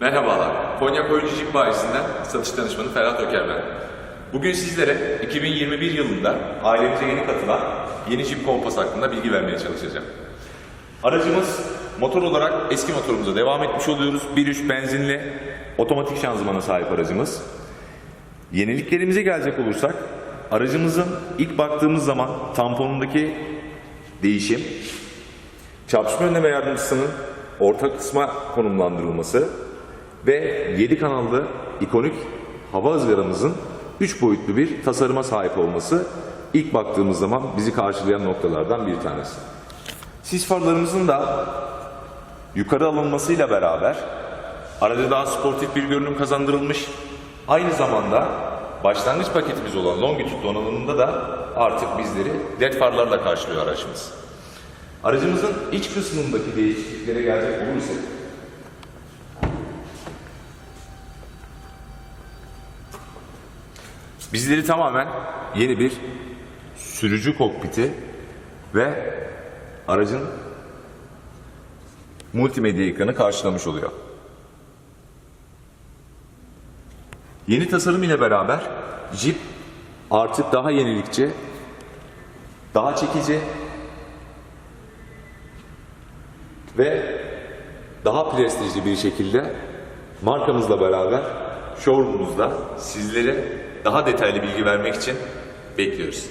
Merhabalar, Konya Koyuncu Jeep Bayisi'nden satış danışmanı Ferhat Öker ben. Bugün sizlere 2021 yılında ailemize yeni katılan yeni Jeep Compass hakkında bilgi vermeye çalışacağım. Aracımız motor olarak eski motorumuza devam etmiş oluyoruz. 1.3 benzinli otomatik şanzımana sahip aracımız. Yeniliklerimize gelecek olursak aracımızın ilk baktığımız zaman tamponundaki değişim, çarpışma önleme yardımcısının orta kısma konumlandırılması ve 7 kanallı ikonik hava ızgaramızın 3 boyutlu bir tasarıma sahip olması ilk baktığımız zaman bizi karşılayan noktalardan bir tanesi. Sis farlarımızın da yukarı alınmasıyla beraber araca daha sportif bir görünüm kazandırılmış. Aynı zamanda başlangıç paketimiz olan Longitude donanımında da artık bizleri led farlarla karşılıyor aracımız. Aracımızın iç kısmındaki değişikliklere gelecek olursak bizleri tamamen yeni bir sürücü kokpiti ve aracın multimedya ekranı karşılamış oluyor. Yeni tasarım ile beraber Jeep artık daha yenilikçi, daha çekici ve daha prestijli bir şekilde markamızla beraber showroom'umuzda sizlere daha detaylı bilgi vermek için bekliyoruz.